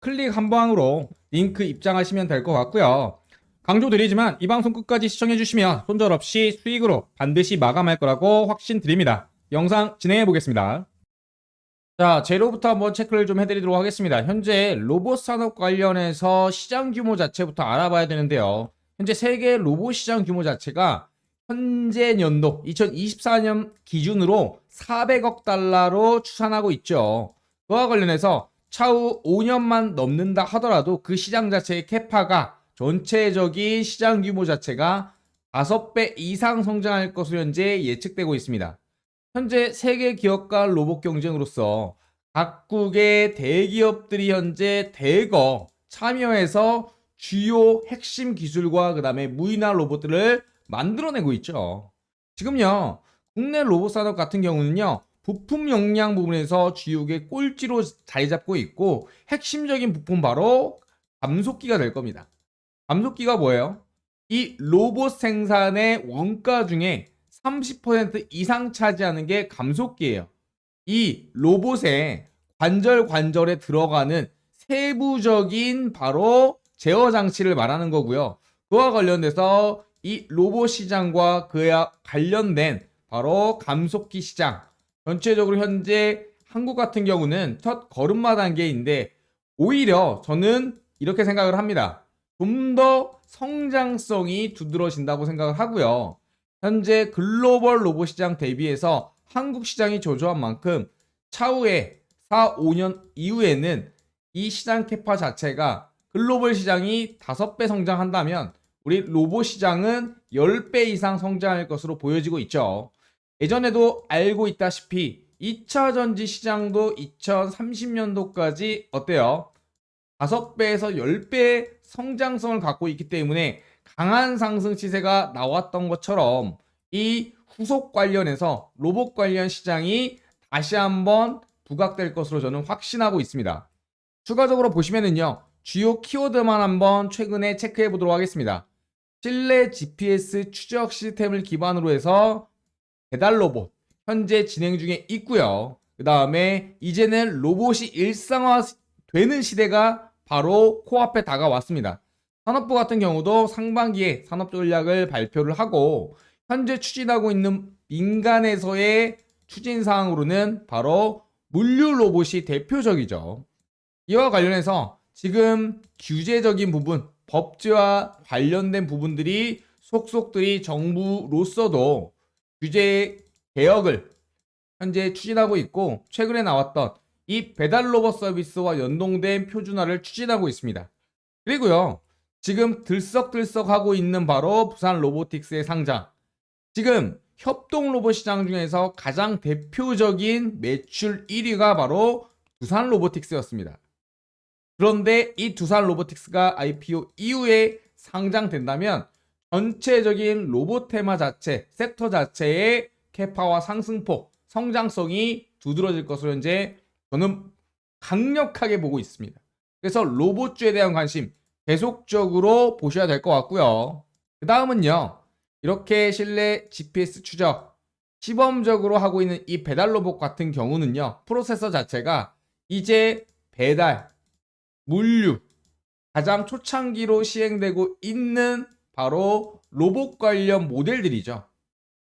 클릭 한 방으로 링크 입장하시면 될 것 같고요. 강조드리지만 이 방송 끝까지 시청해주시면 손절 없이 수익으로 반드시 마감할 거라고 확신드립니다. 영상 진행해 보겠습니다. 자, 재료부터 한번 체크를 좀 해드리도록 하겠습니다. 현재 로봇 산업 관련해서 시장 규모 자체부터 알아봐야 되는데요. 현재 세계 로봇 시장 규모 자체가 현재 연도 2024년 기준으로 400억 달러로 추산하고 있죠. 그와 관련해서 차후 5년만 넘는다 하더라도 그 시장 자체의 캐파가 전체적인 시장 규모 자체가 5배 이상 성장할 것으로 현재 예측되고 있습니다. 현재 세계 기업과 로봇 경쟁으로서 각국의 대기업들이 현재 대거 참여해서 주요 핵심 기술과 그 다음에 무인화 로봇들을 만들어내고 있죠. 지금요, 국내 로봇 산업 같은 경우는요, 부품 역량 부분에서 주요의 꼴찌로 자리 잡고 있고, 핵심적인 부품 바로 감속기가 될 겁니다. 감속기가 뭐예요? 이 로봇 생산의 원가 중에 30% 이상 차지하는 게 감속기예요. 이 로봇의 관절 관절에 들어가는 세부적인 바로 제어 장치를 말하는 거고요. 그와 관련돼서 이 로봇 시장과 그와 관련된 바로 감속기 시장 전체적으로 현재 한국 같은 경우는 첫 걸음마 단계인데 오히려 저는 이렇게 생각을 합니다. 좀 더 성장성이 두드러진다고 생각을 하고요. 현재 글로벌 로봇 시장 대비해서 한국 시장이 저조한 만큼 차후에 4, 5년 이후에는 이 시장 캐파 자체가 글로벌 시장이 5배 성장한다면 우리 로봇 시장은 10배 이상 성장할 것으로 보여지고 있죠. 예전에도 알고 있다시피 2차 전지 시장도 2030년도까지 어때요? 5배에서 10배 성장성을 갖고 있기 때문에 강한 상승 시세가 나왔던 것처럼 이 후속 관련해서 로봇 관련 시장이 다시 한번 부각될 것으로 저는 확신하고 있습니다. 추가적으로 보시면은요, 주요 키워드만 한번 최근에 체크해 보도록 하겠습니다. 실내 GPS 추적 시스템을 기반으로 해서 배달 로봇 현재 진행 중에 있고요. 그 다음에 이제는 로봇이 일상화 되는 시대가 바로 코앞에 다가왔습니다. 산업부 같은 경우도 상반기에 산업 전략을 발표를 하고 현재 추진하고 있는 민간에서의 추진 사항으로는 바로 물류 로봇이 대표적이죠. 이와 관련해서 지금 규제적인 부분, 법제와 관련된 부분들이 속속들이 정부로서도 규제 개혁을 현재 추진하고 있고 최근에 나왔던 이 배달 로봇 서비스와 연동된 표준화를 추진하고 있습니다. 그리고요. 지금 들썩들썩 하고 있는 바로 부산 로보틱스의 상장. 지금 협동 로봇 시장 중에서 가장 대표적인 매출 1위가 바로 두산 로보틱스였습니다. 그런데 이 두산 로보틱스가 IPO 이후에 상장된다면 전체적인 로봇 테마 자체, 섹터 자체의 캐파와 상승폭, 성장성이 두드러질 것으로 현재 저는 강력하게 보고 있습니다. 그래서 로봇주에 대한 관심 계속적으로 보셔야 될 것 같고요. 그 다음은요. 이렇게 실내 GPS 추적 시범적으로 하고 있는 이 배달 로봇 같은 경우는요. 프로세서 자체가 이제 배달, 물류 가장 초창기로 시행되고 있는 바로 로봇 관련 모델들이죠.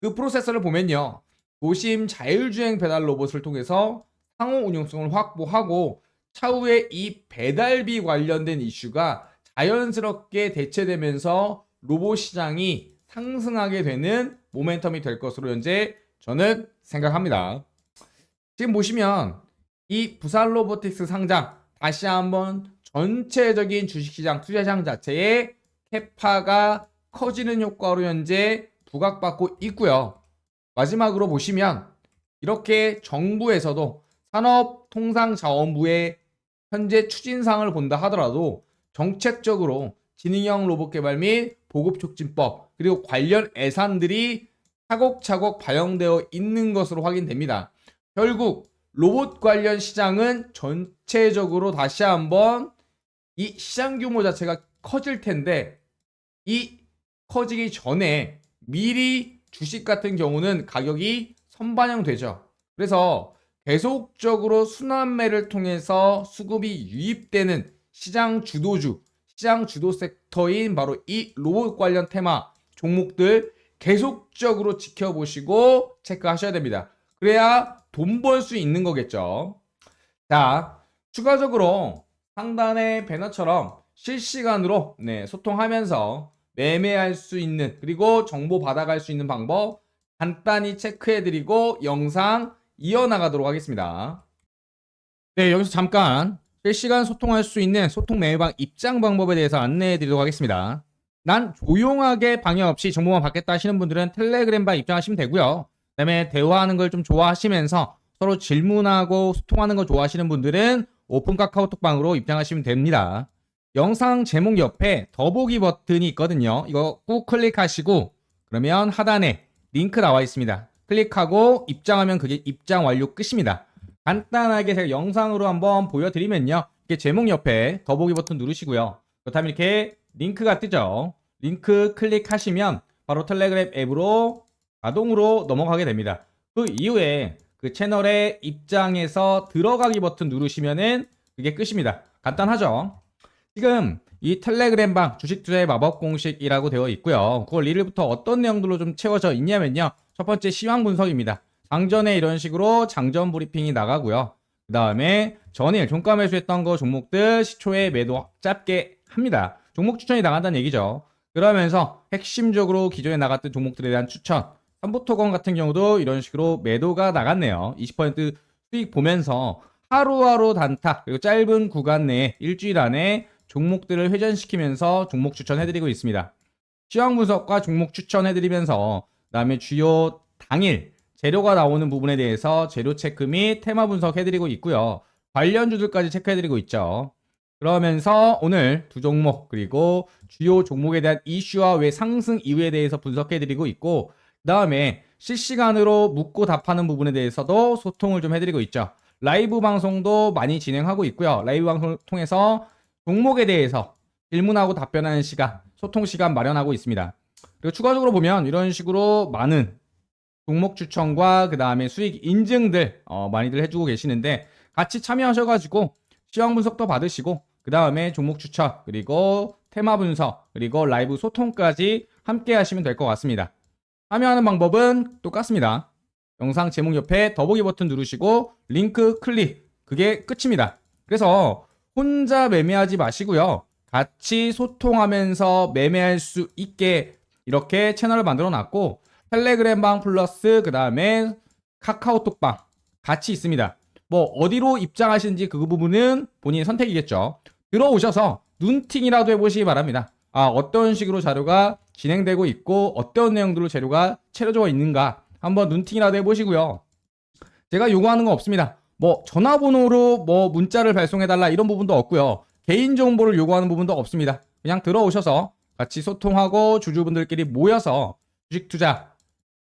그 프로세서를 보면요. 도심 자율주행 배달 로봇을 통해서 상호 운용성을 확보하고 차후에 이 배달비 관련된 이슈가 자연스럽게 대체되면서 로봇 시장이 상승하게 되는 모멘텀이 될 것으로 현재 저는 생각합니다. 지금 보시면 이 부산 로보틱스 상장 다시 한번 전체적인 주식시장 투자시장 자체의 캐파가 커지는 효과로 현재 부각받고 있고요. 마지막으로 보시면 이렇게 정부에서도 산업통상자원부의 현재 추진상을 본다 하더라도 정책적으로 지능형 로봇 개발 및 보급 촉진법 그리고 관련 예산들이 차곡차곡 반영되어 있는 것으로 확인됩니다. 결국 로봇 관련 시장은 전체적으로 다시 한번 이 시장 규모 자체가 커질 텐데 이 커지기 전에 미리 주식 같은 경우는 가격이 선반영되죠. 그래서 계속적으로 순환매를 통해서 수급이 유입되는 시장 주도주, 시장 주도 섹터인 바로 이 로봇 관련 테마 종목들 계속적으로 지켜보시고 체크하셔야 됩니다. 그래야 돈 벌 수 있는 거겠죠. 자, 추가적으로 상단의 배너처럼 실시간으로 네, 소통하면서 매매할 수 있는 그리고 정보 받아갈 수 있는 방법 간단히 체크해드리고 영상 이어나가도록 하겠습니다. 네, 여기서 잠깐 실시간 소통할 수 있는 소통 매매방 입장 방법에 대해서 안내해드리도록 하겠습니다. 난 조용하게 방해 없이 정보만 받겠다 하시는 분들은 텔레그램방 입장하시면 되고요. 그다음에 대화하는 걸 좀 좋아하시면서 서로 질문하고 소통하는 걸 좋아하시는 분들은 오픈 카카오톡방으로 입장하시면 됩니다. 영상 제목 옆에 더보기 버튼이 있거든요. 이거 꾹 클릭하시고 그러면 하단에 링크 나와 있습니다. 클릭하고 입장하면 그게 입장 완료 끝입니다. 간단하게 제가 영상으로 한번 보여드리면요. 이게 제목 옆에 더보기 버튼 누르시고요. 그렇다면 이렇게 링크가 뜨죠. 링크 클릭하시면 바로 텔레그램 앱으로 자동으로 넘어가게 됩니다. 그 이후에 그 채널의 입장에서 들어가기 버튼 누르시면은 그게 끝입니다. 간단하죠? 지금 이 텔레그램 방 주식 투자의 마법 공식이라고 되어 있고요. 9월 1일부터 어떤 내용들로 좀 채워져 있냐면요. 첫 번째 시황 분석입니다. 장전에 이런 식으로 장전 브리핑이 나가고요. 그 다음에 전일 종가 매수했던 거 종목들 시초에 매도 짧게 합니다. 종목 추천이 나간다는 얘기죠. 그러면서 핵심적으로 기존에 나갔던 종목들에 대한 추천. 삼부토건 같은 경우도 이런 식으로 매도가 나갔네요. 20% 수익 보면서 하루하루 단타 그리고 짧은 구간 내에 일주일 안에 종목들을 회전시키면서 종목 추천해드리고 있습니다. 시황 분석과 종목 추천해드리면서 그다음에 주요 당일 재료가 나오는 부분에 대해서 재료 체크 및 테마 분석해드리고 있고요. 관련주들까지 체크해드리고 있죠. 그러면서 오늘 두 종목 그리고 주요 종목에 대한 이슈와 왜 상승 이유에 대해서 분석해드리고 있고 그 다음에 실시간으로 묻고 답하는 부분에 대해서도 소통을 좀 해드리고 있죠. 라이브 방송도 많이 진행하고 있고요. 라이브 방송을 통해서 종목에 대해서 질문하고 답변하는 시간, 소통 시간 마련하고 있습니다. 그리고 추가적으로 보면 이런 식으로 많은 종목 추천과 그 다음에 수익 인증들 어, 많이들 해주고 계시는데 같이 참여하셔가지고 시황 분석도 받으시고 그 다음에 종목 추천 그리고 테마 분석 그리고 라이브 소통까지 함께 하시면 될 것 같습니다. 참여하는 방법은 똑같습니다. 영상 제목 옆에 더보기 버튼 누르시고 링크 클릭 그게 끝입니다. 그래서 혼자 매매하지 마시고요. 같이 소통하면서 매매할 수 있게 이렇게 채널을 만들어 놨고 텔레그램 방 플러스 그 다음에 카카오톡 방 같이 있습니다. 뭐 어디로 입장하시는지 그 부분은 본인 선택이겠죠. 들어오셔서 눈팅이라도 해보시기 바랍니다. 아 어떤 식으로 자료가 진행되고 있고 어떤 내용들로 재료가 채워져 있는가 한번 눈팅이라도 해보시고요. 제가 요구하는 건 없습니다. 뭐 전화번호로 뭐 문자를 발송해달라 이런 부분도 없고요. 개인 정보를 요구하는 부분도 없습니다. 그냥 들어오셔서 같이 소통하고 주주분들끼리 모여서 주식 투자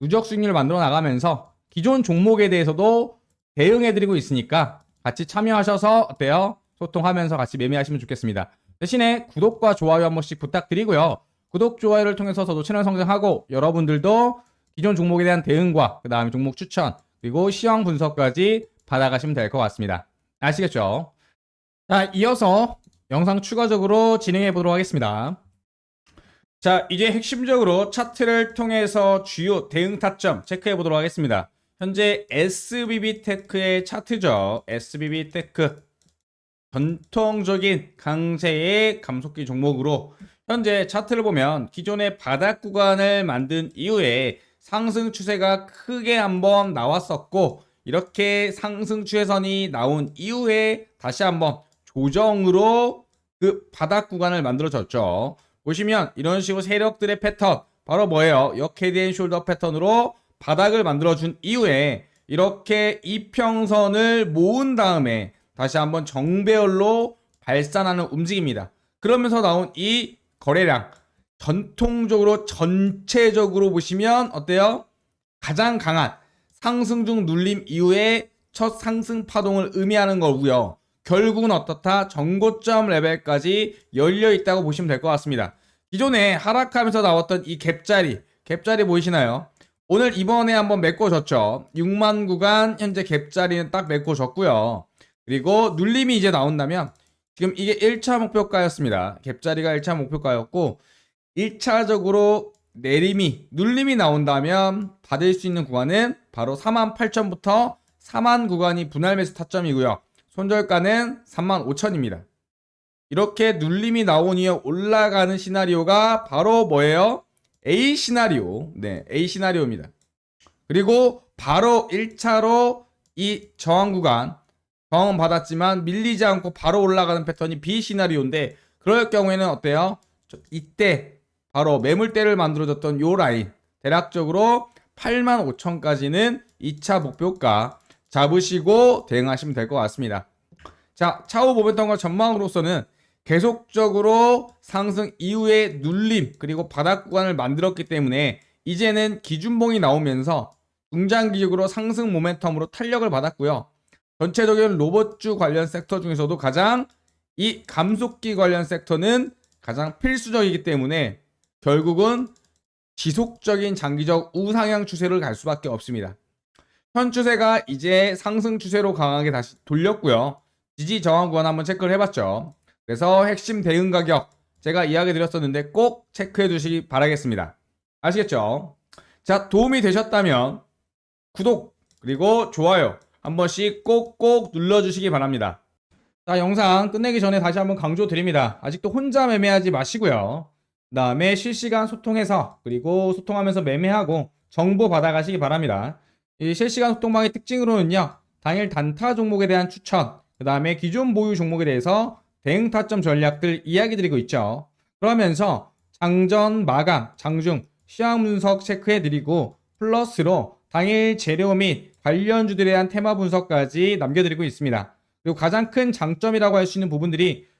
누적 수익률을 만들어 나가면서 기존 종목에 대해서도 대응해드리고 있으니까 같이 참여하셔서 어때요? 소통하면서 같이 매매하시면 좋겠습니다. 대신에 구독과 좋아요 한 번씩 부탁드리고요. 구독, 좋아요를 통해서 저도 채널 성장하고 여러분들도 기존 종목에 대한 대응과 그 다음에 종목 추천 그리고 시황 분석까지 받아가시면 될 것 같습니다. 아시겠죠? 자, 이어서 영상 추가적으로 진행해 보도록 하겠습니다. 자, 이제 핵심적으로 차트를 통해서 주요 대응 타점 체크해 보도록 하겠습니다. 현재 SBB 테크의 차트죠. SBB 테크. 전통적인 강세의 감속기 종목으로 현재 차트를 보면 기존의 바닥 구간을 만든 이후에 상승 추세가 크게 한번 나왔었고 이렇게 상승 추세선이 나온 이후에 다시 한번 조정으로 그 바닥 구간을 만들어졌죠. 보시면 이런 식으로 세력들의 패턴 바로 뭐예요? 역헤드앤 숄더 패턴으로 바닥을 만들어준 이후에 이렇게 이평선을 모은 다음에 다시 한번 정배열로 발산하는 움직임입니다. 그러면서 나온 이 거래량 전통적으로 전체적으로 보시면 어때요? 가장 강한 상승 중 눌림 이후에 첫 상승 파동을 의미하는 거고요. 결국은 어떻다? 정고점 레벨까지 열려 있다고 보시면 될 것 같습니다. 기존에 하락하면서 나왔던 이 갭자리, 갭자리 보이시나요? 오늘 이번에 한번 메꿔줬죠. 6만 구간 현재 갭자리는 딱 메꿔줬고요. 그리고 눌림이 이제 나온다면 지금 이게 1차 목표가였습니다. 갭자리가 1차 목표가였고 1차적으로 내림이 눌림이 나온다면 받을 수 있는 구간은 바로 48,000부터 4만 구간이 분할 매수 타점이고요. 손절가는 35,000입니다. 이렇게 눌림이 나온 이후 올라가는 시나리오가 바로 뭐예요? A 시나리오. 네, A 시나리오입니다. 그리고 바로 1차로 이 저항 구간 저항은 받았지만 밀리지 않고 바로 올라가는 패턴이 B 시나리오인데 그럴 경우에는 어때요? 저- 이때 바로 매물대를 만들어줬던 요 라인 대략적으로 8만 5천까지는 2차 목표가 잡으시고 대응하시면 될 것 같습니다. 자, 차후 모멘텀과 전망으로서는 계속적으로 상승 이후에 눌림 그리고 바닥 구간을 만들었기 때문에 이제는 기준봉이 나오면서 중장기적으로 상승 모멘텀으로 탄력을 받았고요. 전체적인 로봇주 관련 섹터 중에서도 가장 이 감속기 관련 섹터는 가장 필수적이기 때문에 결국은 지속적인 장기적 우상향 추세를 갈 수밖에 없습니다. 현 추세가 이제 상승 추세로 강하게 다시 돌렸고요. 지지 저항 구간 한번 체크를 해봤죠. 그래서 핵심 대응 가격 제가 이야기 드렸었는데 꼭 체크해 주시기 바라겠습니다. 아시겠죠? 자, 도움이 되셨다면 구독 그리고 좋아요 한 번씩 꼭꼭 눌러주시기 바랍니다. 자, 영상 끝내기 전에 다시 한번 강조드립니다. 아직도 혼자 매매하지 마시고요. 그 다음에 실시간 소통해서 그리고 소통하면서 매매하고 정보 받아가시기 바랍니다. 이 실시간 소통방의 특징으로는요. 당일 단타 종목에 대한 추천, 그 다음에 기존 보유 종목에 대해서 대응 타점 전략들 이야기 드리고 있죠. 그러면서 장전, 마감, 장중, 시황 분석 체크해 드리고 플러스로 당일 재료 및 관련주들에 대한 테마 분석까지 남겨드리고 있습니다. 그리고 가장 큰 장점이라고 할 수 있는 부분들이